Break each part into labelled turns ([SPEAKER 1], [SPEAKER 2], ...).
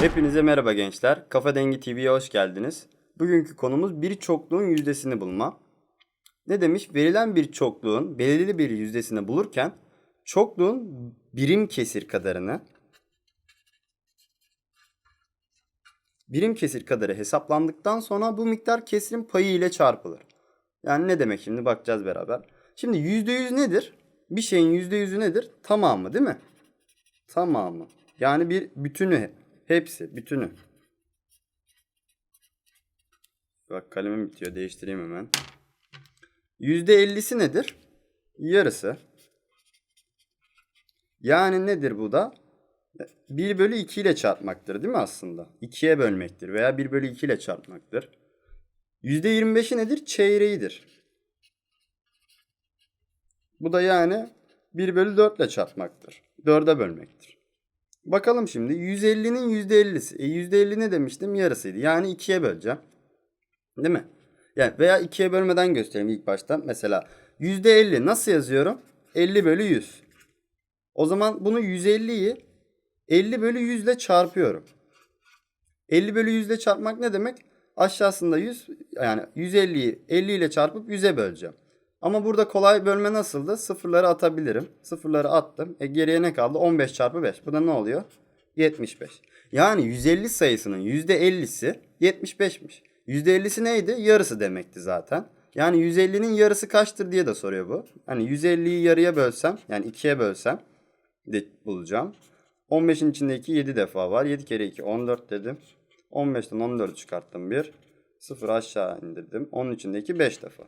[SPEAKER 1] Hepinize merhaba gençler. Kafa Dengi TV'ye hoş geldiniz. Bugünkü konumuz bir çokluğun yüzdesini bulma. Ne demiş? Verilen bir çokluğun belirli bir yüzdesini bulurken çokluğun birim kesir kadarını birim kesir kadarı hesaplandıktan sonra bu miktar kesirin payı ile çarpılır. Yani ne demek şimdi bakacağız beraber. Şimdi %100 nedir? Bir şeyin %100'ü nedir? Tamamı değil mi? Tamamı. Yani bir bütünü. Hepsi. Bütünü. Bak kalemim bitiyor. Değiştireyim hemen. %50'si nedir? Yarısı. Yani nedir bu da? 1 bölü 2 ile çarpmaktır değil mi aslında? 2'ye bölmektir veya 1 bölü 2 ile çarpmaktır. %25'i nedir? Çeyreğidir. Bu da yani 1 bölü 4 ile çarpmaktır. 4'e bölmektir. Bakalım şimdi 150'nin %50'si. E %50 ne demiştim? Yarısıydı. Yani 2'ye böleceğim. Değil mi? Yani veya 2'ye bölmeden göstereyim ilk başta. Mesela %50 nasıl yazıyorum? 50 bölü 100. O zaman bunu 150'yi 50 bölü 100 ile çarpıyorum. 50 bölü 100 ile çarpmak ne demek? Aşağısında 100 yani 150'yi 50 ile çarpıp 100'e böleceğim. Ama burada kolay bölme nasıldı? Sıfırları atabilirim. Sıfırları attım. E geriye ne kaldı? 15 çarpı 5. Bu da ne oluyor? 75. Yani 150 sayısının %50'si 75'miş. %50'si neydi? Yarısı demekti zaten. Yani 150'nin yarısı kaçtır diye de soruyor bu. Hani 150'yi yarıya bölsem yani 2'ye bölsem de bulacağım. 15'in içinde 2 7 defa var. 7 kere 2 14 dedim. 15'ten 14'ü çıkarttım 1. 0 aşağı indirdim. Onun içinde 2 5 defa.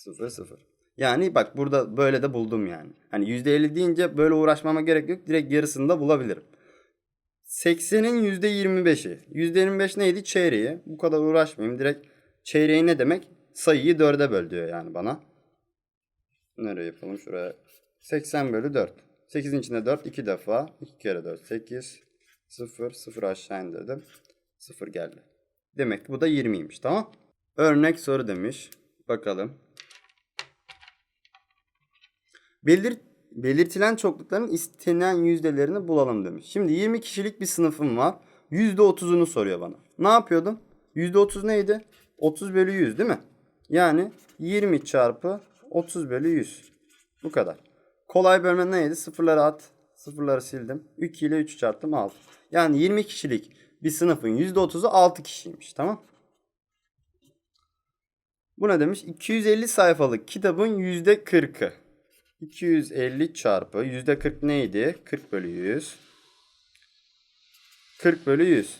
[SPEAKER 1] 0 0. Yani bak burada böyle de buldum yani. Hani %50 deyince böyle uğraşmama gerek yok. Direkt yarısını da bulabilirim. 80'in %25'i. %25 neydi? Çeyreği. Bu kadar uğraşmayayım. Direkt çeyreği ne demek? Sayıyı 4'e böl diyor yani bana. Nereye yapalım? Şuraya. 80 bölü 4. 8'in içinde 4 2 defa. 2 kere 4 8. 0 0 aşağı indirdim. 0 geldi. Demek ki bu da 20'ymiş tamam. Örnek soru demiş. Bakalım. Belir, belirtilen çoklukların istenen yüzdelerini bulalım demiş. Şimdi 20 kişilik bir sınıfım var. %30'unu soruyor bana. Ne yapıyordum? %30 neydi? 30 bölü 100 değil mi? Yani 20 çarpı 30 bölü 100. Bu kadar. Kolay bölme neydi? Sıfırları at. Sıfırları sildim. 2 ile 3 çarptım 6. Yani 20 kişilik bir sınıfın %30'u 6 kişiymiş. Tamam. Bu ne demiş? 250 sayfalık kitabın %40'ı. 250 çarpı %40 neydi? 40 bölü 100. 40 bölü 100.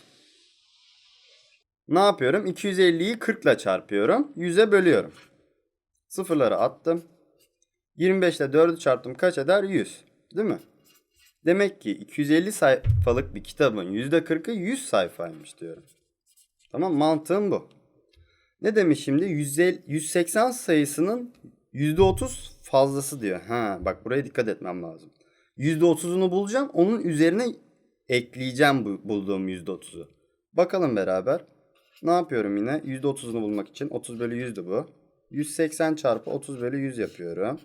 [SPEAKER 1] Ne yapıyorum? 250'yi 40 ile çarpıyorum. 100'e bölüyorum. Sıfırları attım. 25 ile 4'ü çarptım kaç eder? 100. Değil mi? Demek ki 250 sayfalık bir kitabın %40'ı 100 sayfaymış diyorum. Tamam mantığım bu. Ne demiş şimdi? 150, 180 sayısının %30 fazlası diyor. Ha bak buraya dikkat etmem lazım. %30'unu bulacağım. Onun üzerine ekleyeceğim bu bulduğum %30'u. Bakalım beraber. Ne yapıyorum yine? %30'unu bulmak için. 30 bölü 100'dü bu. 180 çarpı 30 bölü 100 yapıyorum.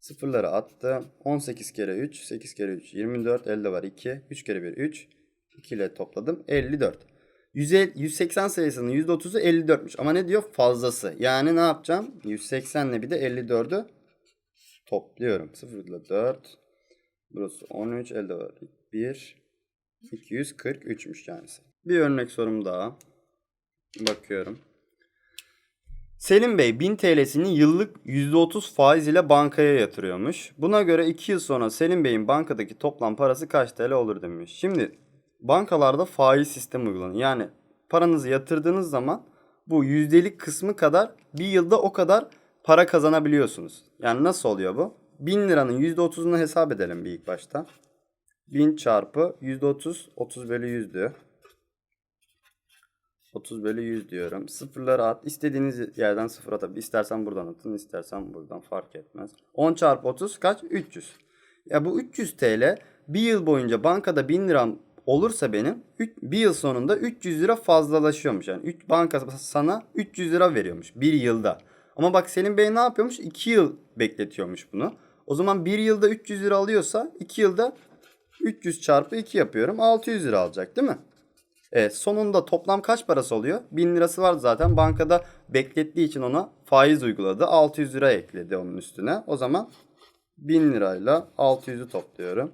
[SPEAKER 1] Sıfırları attım. 18 kere 3. 8 kere 3. 24. Elde var 2. 3 kere 1 3. 2 ile topladım. 54. 150, 180 sayısının %30'u 54'müş. Ama ne diyor? Fazlası. Yani ne yapacağım? 180 ile bir de 54'ü topluyorum. 0 ile 4. Burası 13. Elde var 1. 243'müş yani. Bir örnek sorum daha. Bakıyorum. Selim Bey 1000 TL'sini yıllık %30 faiz ile bankaya yatırıyormuş. Buna göre 2 yıl sonra Selim Bey'in bankadaki toplam parası kaç TL olur demiş. Şimdi bankalarda faiz sistemi uygulanıyor. Yani paranızı yatırdığınız zaman bu yüzdelik kısmı kadar bir yılda o kadar para kazanabiliyorsunuz. Yani nasıl oluyor bu? 1000 liranın %30'unu hesap edelim bir ilk başta. 1000 çarpı %30 30 bölü 100 diyor. 30 bölü 100 diyorum. Sıfırları at. İstediğiniz yerden sıfır atabilir. İstersen buradan atın. istersen buradan fark etmez. 10 çarpı 30 kaç? 300. Ya bu 300 TL bir yıl boyunca bankada 1000 liram olursa benim bir yıl sonunda 300 lira fazlalaşıyormuş. Yani 3 banka sana 300 lira veriyormuş bir yılda. Ama bak Selim Bey ne yapıyormuş? 2 yıl bekletiyormuş bunu. O zaman bir yılda 300 lira alıyorsa 2 yılda 300 çarpı 2 yapıyorum. 600 lira alacak değil mi? Evet sonunda toplam kaç parası oluyor? 1000 lirası vardı zaten. Bankada beklettiği için ona faiz uyguladı. 600 lira ekledi onun üstüne. O zaman 1000 lirayla 600'ü topluyorum.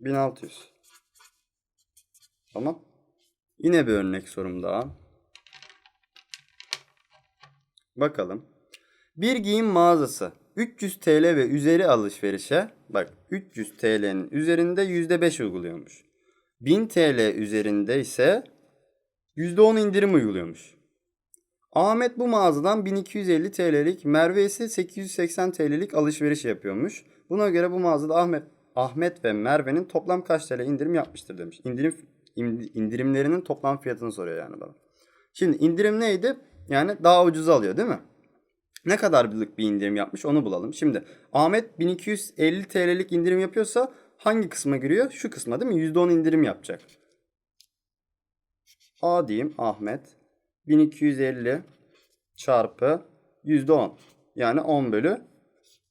[SPEAKER 1] 1600. Tamam. Yine bir örnek sorum daha. Bakalım. Bir giyim mağazası 300 TL ve üzeri alışverişe bak 300 TL'nin üzerinde %5 uyguluyormuş. 1000 TL üzerinde ise %10 indirim uyguluyormuş. Ahmet bu mağazadan 1250 TL'lik, Merve ise 880 TL'lik alışveriş yapıyormuş. Buna göre bu mağazada Ahmet Ahmet ve Merve'nin toplam kaç TL indirim yapmıştır demiş. İndirim in- indirimlerinin toplam fiyatını soruyor yani bana. Şimdi indirim neydi? Yani daha ucuza alıyor değil mi? Ne kadarlık bir indirim yapmış onu bulalım. Şimdi Ahmet 1250 TL'lik indirim yapıyorsa hangi kısma giriyor? Şu kısma değil mi? %10 indirim yapacak. A diyeyim Ahmet 1250 çarpı %10. Yani 10 bölü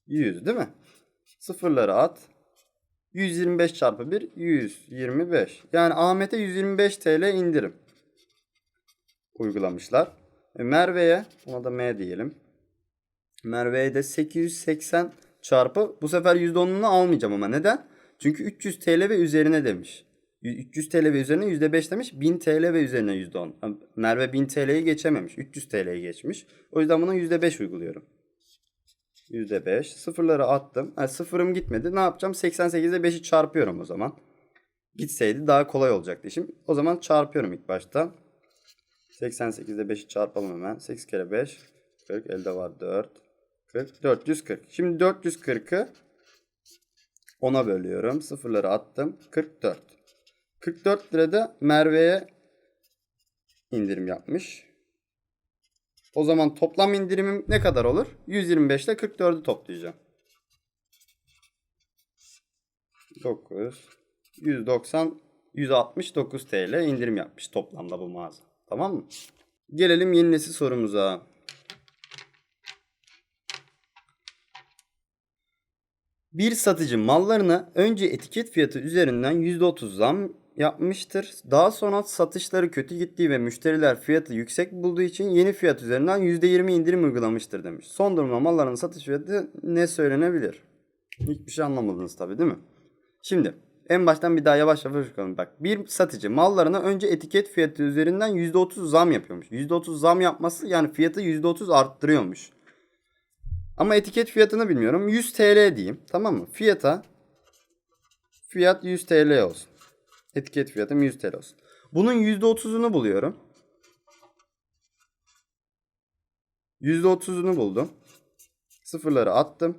[SPEAKER 1] 100 değil mi? Sıfırları at. 125 çarpı 1 125. Yani Ahmet'e 125 TL indirim uygulamışlar. E, Merve'ye ona da M diyelim. Merve'ye de 880 çarpı bu sefer %10'unu almayacağım ama neden? Çünkü 300 TL ve üzerine demiş. 300 TL ve üzerine %5 demiş. 1000 TL ve üzerine %10. Ha, Merve 1000 TL'yi geçememiş. 300 TL'yi geçmiş. O yüzden buna %5 uyguluyorum. %5. Sıfırları attım. Ha, sıfırım gitmedi. Ne yapacağım? 88'e 5'i çarpıyorum o zaman. Gitseydi daha kolay olacaktı işim. O zaman çarpıyorum ilk başta. 88'de 5'i çarpalım hemen. 8 kere 5. 40. Elde var 4. 40. 440. Şimdi 440'ı 10'a bölüyorum. Sıfırları attım. 44. 44 lirada Merve'ye indirim yapmış. O zaman toplam indirimim ne kadar olur? 125 ile 44'ü toplayacağım. 9 190 169 TL indirim yapmış toplamda bu mağaza. Tamam mı? Gelelim yeni nesil sorumuza. Bir satıcı mallarına önce etiket fiyatı üzerinden %30 zam yapmıştır. Daha sonra satışları kötü gittiği ve müşteriler fiyatı yüksek bulduğu için yeni fiyat üzerinden %20 indirim uygulamıştır demiş. Son durumda malların satış fiyatı ne söylenebilir? Hiçbir şey anlamadınız tabii değil mi? Şimdi en baştan bir daha yavaş yavaş bakalım. Bak bir satıcı mallarına önce etiket fiyatı üzerinden %30 zam yapıyormuş. %30 zam yapması yani fiyatı %30 arttırıyormuş. Ama etiket fiyatını bilmiyorum. 100 TL diyeyim. Tamam mı? Fiyata fiyat 100 TL olsun. Etiket fiyatım 100 TL olsun. Bunun %30'unu buluyorum. %30'unu buldum. Sıfırları attım.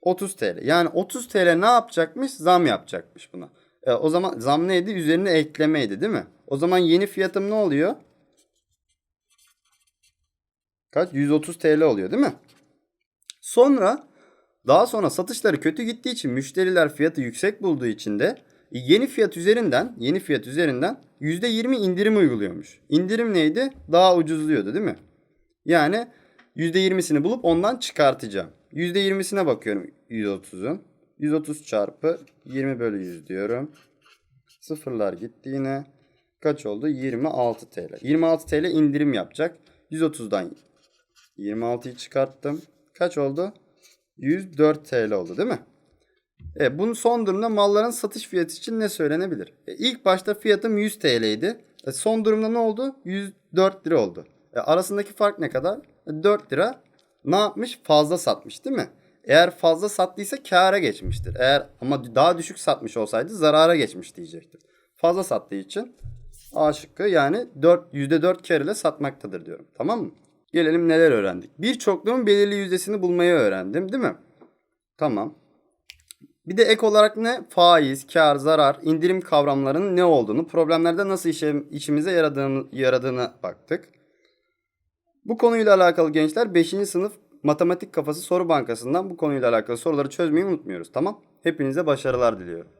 [SPEAKER 1] 30 TL. Yani 30 TL ne yapacakmış? Zam yapacakmış buna. E, o zaman zam neydi? Üzerine eklemeydi değil mi? O zaman yeni fiyatım ne oluyor? Kaç? 130 TL oluyor değil mi? Sonra daha sonra satışları kötü gittiği için müşteriler fiyatı yüksek bulduğu için de yeni fiyat üzerinden yeni fiyat üzerinden %20 indirim uyguluyormuş. İndirim neydi? Daha ucuzluyordu değil mi? Yani %20'sini bulup ondan çıkartacağım. %20'sine bakıyorum 130'un. 130 çarpı 20 bölü 100 diyorum. Sıfırlar gitti yine. Kaç oldu? 26 TL. 26 TL indirim yapacak. 130'dan 26'yı çıkarttım. Kaç oldu? 104 TL oldu değil mi? E, bunun son durumda malların satış fiyatı için ne söylenebilir? E, ilk başta fiyatım 100 TL idi. E, son durumda ne oldu? 104 lira oldu. E, arasındaki fark ne kadar? E, 4 lira ne yapmış? Fazla satmış değil mi? Eğer fazla sattıysa kâra geçmiştir. Eğer ama daha düşük satmış olsaydı zarara geçmiş diyecektir. Fazla sattığı için A şıkkı yani 4, %4 kar ile satmaktadır diyorum. Tamam mı? Gelelim neler öğrendik. Bir çokluğun belirli yüzdesini bulmayı öğrendim değil mi? Tamam. Bir de ek olarak ne? Faiz, kar, zarar, indirim kavramlarının ne olduğunu, problemlerde nasıl işe, işimize yaradığını, yaradığını baktık. Bu konuyla alakalı gençler 5. sınıf matematik kafası soru bankasından bu konuyla alakalı soruları çözmeyi unutmuyoruz. Tamam? Hepinize başarılar diliyorum.